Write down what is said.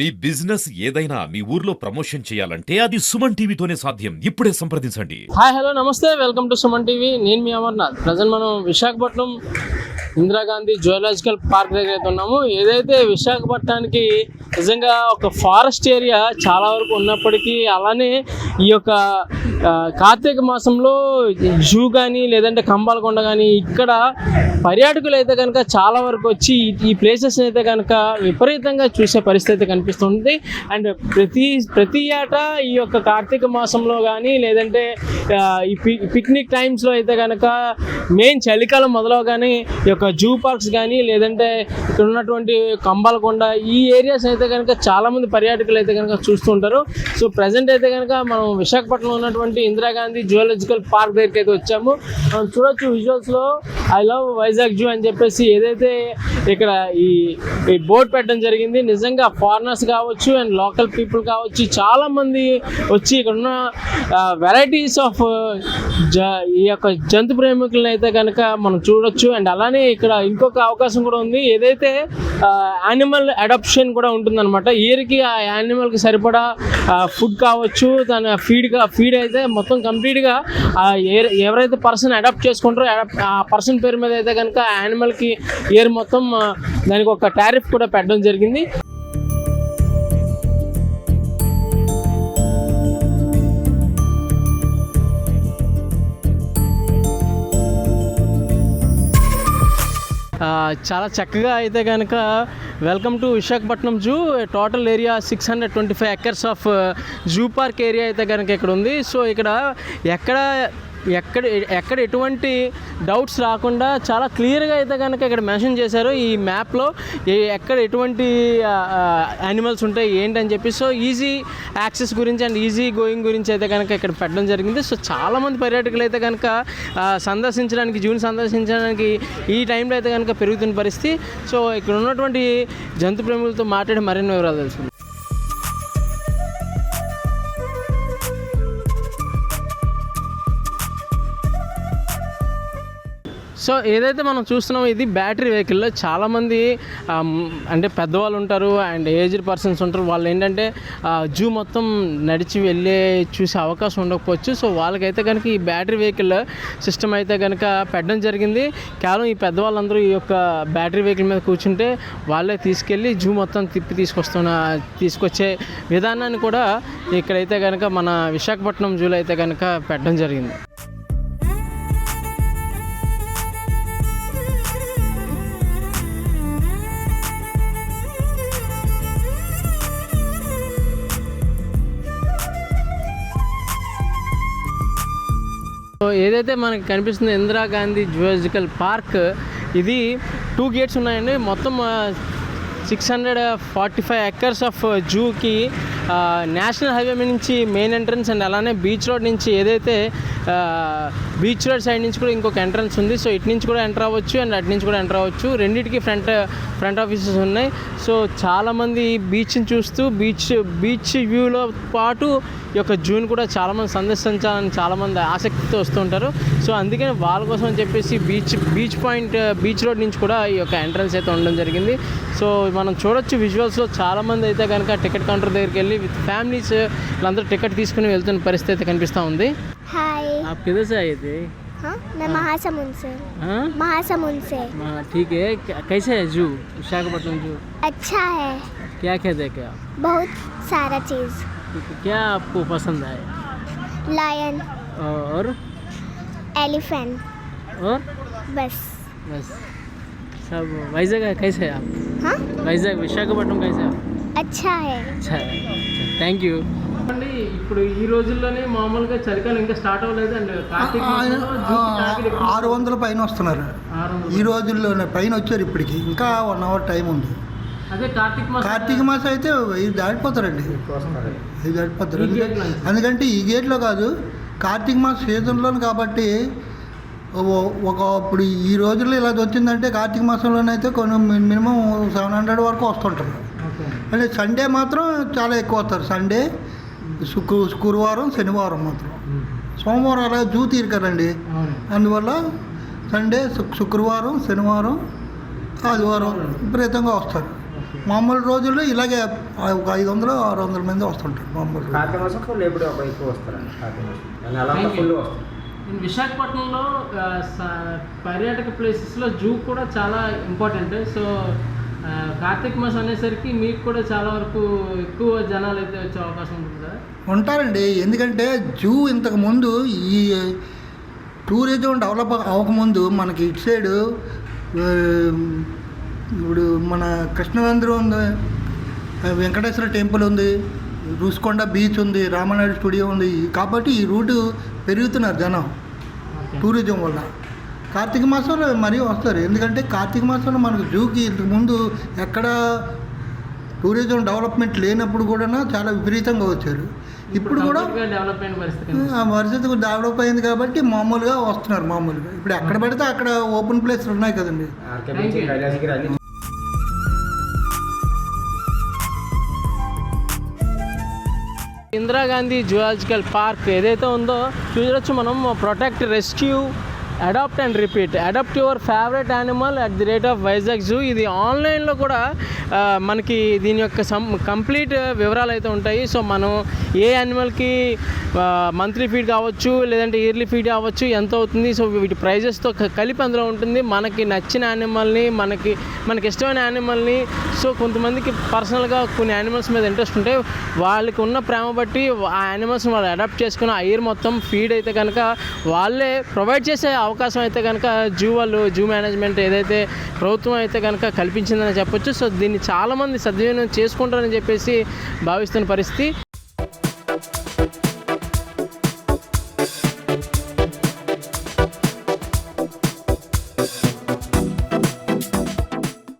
మీ business ఏదైనా మీ ఊర్లో promotion చేయాలంటే అది సుమన్ టీవీతోనే సాధ్యం. ఇప్పుడే సంప్రదించండి. హాయ్ హలో నమస్తే. Welcome to Suman TV. నేను మీ అమర్నాథ్. ప్రజెంట్ మనం విశాఖపట్నం ఇందిరాగాంధీ జువలాజికల్ పార్క్ దగ్గర అయితే ఉన్నాము. ఏదైతే విశాఖపట్నానికి నిజంగా ఒక ఫారెస్ట్ ఏరియా చాలా వరకు ఉన్నప్పటికీ అలానే ఈ యొక్క కార్తీక మాసంలో జూ కానీ లేదంటే కంబాలకొండ కానీ ఇక్కడ పర్యాటకులు అయితే కనుక చాలా వరకు వచ్చి ఈ- ప్లేసెస్ అయితే కనుక విపరీతంగా చూసే పరిస్థితి కనిపిస్తుంది. అండ్ ప్రతి ప్రతి ఏటా ఈ యొక్క కార్తీక మాసంలో కానీ లేదంటే ఈ పిక్నిక్ టైమ్స్లో అయితే కనుక మెయిన్ చలికాలం మొదలవగానే ఈ యొక్క జూ పార్క్స్ కానీ లేదంటే ఇక్కడ ఉన్నటువంటి కంబాలకొండ ఈ ఏరియాస్ అయితే కనుక చాలామంది పర్యాటకులు అయితే కనుక చూస్తుంటారు. సో ప్రజెంట్ అయితే కనుక మనం విశాఖపట్నంలో ఉన్నటువంటి ఇందిరాగాంధీ జువలాజికల్ పార్క్ దగ్గరికి అయితే వచ్చాము. మనం చూడొచ్చు విజువల్స్లో ఐ లవ్ వైజాగ్ జూ అని చెప్పేసి ఏదైతే ఇక్కడ ఈ ఈ బోర్డు పెట్టడం జరిగింది నిజంగా ఫారినర్స్ కావచ్చు అండ్ లోకల్ పీపుల్ కావచ్చు చాలా మంది వచ్చి ఇక్కడ ఉన్న వెరైటీస్ ఆఫ్ ఈ యొక్క జంతు ప్రేమికులను అయితే కనుక మనం చూడొచ్చు. అండ్ అలానే ఇక్కడ ఇంకొక అవకాశం కూడా ఉంది. ఏదైతే యానిమల్ అడాప్షన్ కూడా ఉంటుందన్నమాట. ఇయర్కి ఆ యానిమల్కి సరిపడా ఫుడ్ కావచ్చు దాని ఫీడ్ ఫీడ్ అయితే మొత్తం కంప్లీట్గా ఎవరైతే పర్సన్ అడాప్ట్ చేసుకుంటారో ఆ పర్సన్ పేరు మీద అయితే కనుక యానిమల్కి ఇయర్ మొత్తం దానికి ఒక టారిఫ్ కూడా పెట్టడం జరిగింది. చాలా చక్కగా అయితే కనుక welcome to Visakhapatnam zoo. Total area six hundred twenty five acres of zoo park area అయితే కనుక ఇక్కడ ఉంది సో ఇక్కడ ఎక్కడ ఎక్కడ ఎక్కడ ఎటువంటి డౌట్స్ రాకుండా చాలా క్లియర్గా అయితే కనుక ఇక్కడ మెన్షన్ చేశారు ఈ మ్యాప్లో. ఎక్కడ ఎటువంటి యానిమల్స్ ఉంటాయి ఏంటని చెప్పి. సో ఈజీ యాక్సెస్ గురించి అండ్ ఈజీ గోయింగ్ గురించి అయితే కనుక ఇక్కడ పెట్టడం జరిగింది. సో చాలామంది పర్యాటకులు అయితే కనుక సందర్శించడానికి జూన్ సందర్శించడానికి ఈ టైంలో అయితే కనుక పెరుగుతున్న పరిస్థితి. సో ఇక్కడ ఉన్నటువంటి జంతు ప్రేములతో మాట్లాడి మరిన్ని వివరాలు తెలుసుకుందాం. సో ఏదైతే మనం చూస్తున్నామో ఇది బ్యాటరీ వెహికల్లో చాలామంది అంటే పెద్దవాళ్ళు ఉంటారు అండ్ ఏజ్డ్ పర్సన్స్ ఉంటారు. వాళ్ళు ఏంటంటే జూ మొత్తం నడిచి వెళ్ళే చూసే అవకాశం ఉండకపోవచ్చు. సో వాళ్ళకైతే కనుక ఈ బ్యాటరీ వెహికల్ సిస్టమ్ అయితే కనుక పెట్టడం జరిగింది. కేవలం ఈ పెద్దవాళ్ళందరూ ఈ యొక్క బ్యాటరీ వెహికల్ మీద కూర్చుంటే వాళ్ళే తీసుకెళ్ళి జూ మొత్తం తిప్పి తీసుకొస్తున్న తీసుకొచ్చే విధానాన్ని కూడా ఇక్కడైతే కనుక మన విశాఖపట్నం జూలో అయితే కనుక పెట్టడం జరిగింది. ఏదైతే మనకి కనిపిస్తుంది ఇందిరాగాంధీ జువాలజికల్ పార్క్ ఇది టూ గేట్స్ ఉన్నాయండి. మొత్తం six hundred forty five acres of జూకి national highway నుంచి మెయిన్ ఎంట్రన్స్ అండ్ అలానే బీచ్ రోడ్ నుంచి ఏదైతే బీచ్ రోడ్ సైడ్ నుంచి కూడా ఇంకొక ఎంట్రన్స్ ఉంది. సో ఇటు నుంచి కూడా ఎంటర్ అవ్వచ్చు అండ్ అటు నుంచి కూడా ఎంటర్ అవ్వచ్చు. రెండింటికి ఫ్రంట్ ఫ్రంట్ ఆఫీసెస్ ఉన్నాయి. సో చాలామంది బీచ్ని చూస్తూ బీచ్ బీచ్ వ్యూలో పాటు ఈ యొక్క జూన్ కూడా చాలామంది సందర్శించాలని చాలామంది ఆసక్తితో వస్తుంటారు సో అందుకని వాళ్ళ కోసం అని చెప్పేసి beach beach point beach road నుంచి కూడా ఈ యొక్క ఎంట్రన్స్ అయితే ఉండడం జరిగింది. సో మనం చూడొచ్చు విజువల్స్లో చాలామంది అయితే కనుక టికెట్ కౌంటర్ దగ్గరికి వెళ్ళి విత్ ఫ్యామిలీస్ వీళ్ళందరూ టికెట్ తీసుకుని వెళ్తున్న పరిస్థితి అయితే కనిపిస్తూ ఉంది हाय आप किधर से आए थे हाँ मैं महासमुंद से हाँ महासमुंद से हाँ, ठीक है क्या- कैसे है जू विशाखापट्टनम जू अच्छा है क्या क्या देखे आप बहुत सारा चीज़ क्या आपको पसंद आया लायन और एलिफेंट और बस बस सब वाइजैग है कैसे है आप हाँ వైజాగ్ విశాఖపట్నం కైసే अच्छा है। థ్యాంక్ యూ అండి ఇప్పుడు ఈ రోజుల్లోనే మామూలుగా చలికాలం ఇంకా స్టార్ట్ అవ్వలేదు అండ్. కార్తీక ఆరు వందల పైన వస్తున్నారు. ఈ రోజుల్లోనే పైన వచ్చారు ఇప్పటికి. ఇంకా వన్ అవర్ టైం ఉంది. అదే కార్తీక మాసం కార్తీక మాసం అయితే వెయ్యి దాటిపోతారండి. వెయ్యి దాటిపోతారు. ఈ ఎందుకంటే- గేట్లో నుంచి. ఎందుకంటే ఈ గేట్లో కాదు కార్తీక మాసం సీజన్లోను కాబట్టి ఒక ఇప్పుడు ఈ రోజుల్లో ఇలా వచ్చిందంటే కార్తీక మాసంలోనైతే కొన్ని మినిమం సెవెన్ హండ్రెడ్ వరకు వస్తుంటారు. అంటే సండే మాత్రం చాలా ఎక్కువ వస్తారు. సండే శుక్ర శుక్రవారం శనివారం మాత్రం. సోమవారం అలా జూ తీరు కదండి. అందువల్ల సండే శుక్- శుక్రవారం శనివారం ఆదివారం విపరీతంగా వస్తారు. మామూలు రోజుల్లో ఇలాగే ఒక ఐదు వందలు ఆరు వందల మంది వస్తుంటారు మామూలు విశాఖపట్నంలో పర్యాటక ప్లేసెస్లో జూ కూడా చాలా ఇంపార్టెంట్ సో కార్తీక మాసం అనేసరికి మీకు కూడా చాలా వరకు ఎక్కువ జనాలు అయితే వచ్చే అవకాశం ఉంటుంది ఉంటారండి. ఎందుకంటే జూ ఇంతకు ముందు ఈ టూరిజం డెవలప్ అవ్వకముందు మనకి ఇటు సైడు ఇప్పుడు మన కృష్ణవేంద్రం ఉంది వెంకటేశ్వర టెంపుల్ ఉంది రుషికొండ బీచ్ ఉంది రామనాయుడు స్టూడియో ఉంది. కాబట్టి ఈ రూటు పెరుగుతున్నారు జనం టూరిజం వల్ల కార్తీక మాసంలో మరీ వస్తారు. ఎందుకంటే కార్తీక మాసంలో మనకు జూకి ఇంతకు ముందు ఎక్కడ టూరిజం డెవలప్మెంట్ లేనప్పుడు కూడా చాలా విపరీతంగా వచ్చారు. ఇప్పుడు కూడా పరిస్థితి డెవలప్ అయింది కాబట్టి మామూలుగా వస్తున్నారు మామూలుగా. ఇప్పుడు ఎక్కడ పడితే అక్కడ ఓపెన్ ప్లేస్లు ఉన్నాయి కదండి. ఇందిరాగాంధీ జువాలజికల్ పార్క్ ఏదైతే ఉందో చూడొచ్చు మనం protect rescue adopt and repeat adopt your favourite animal at the rate of Vizag zoo ఇది ఆన్లైన్లో కూడా మనకి దీని యొక్క సం కంప్లీట్ వివరాలు అయితే ఉంటాయి. సో మనం ఏ యానిమల్కి మంత్లీ ఫీడ్ కావచ్చు లేదంటే ఇయర్లీ ఫీడ్ కావచ్చు ఎంత అవుతుంది సో వీటి ప్రైజెస్తో కలిపి అందులో ఉంటుంది. మనకి నచ్చిన యానిమల్ని మనకి మనకి ఇష్టమైన యానిమల్ని సో కొంతమందికి పర్సనల్గా కొన్ని యానిమల్స్ మీద ఇంట్రెస్ట్ ఉంటే వాళ్ళకి ఉన్న ప్రేమ బట్టి ఆ యానిమల్స్ని వాళ్ళు అడాప్ట్ చేసుకుని ఆ ఇయర్ మొత్తం ఫీడ్ అయితే కనుక వాళ్ళే ప్రొవైడ్ చేసే అవకాశం అయితే కనుక జూ వాళ్ళు జూ మేనేజ్మెంట్ ఏదైతే ప్రభుత్వం అయితే కనుక కల్పించిందని చెప్పొచ్చు. సో దీన్ని చాలామంది సద్వినియోగం చేసుకుంటారని చెప్పేసి భావిస్తున్న పరిస్థితి.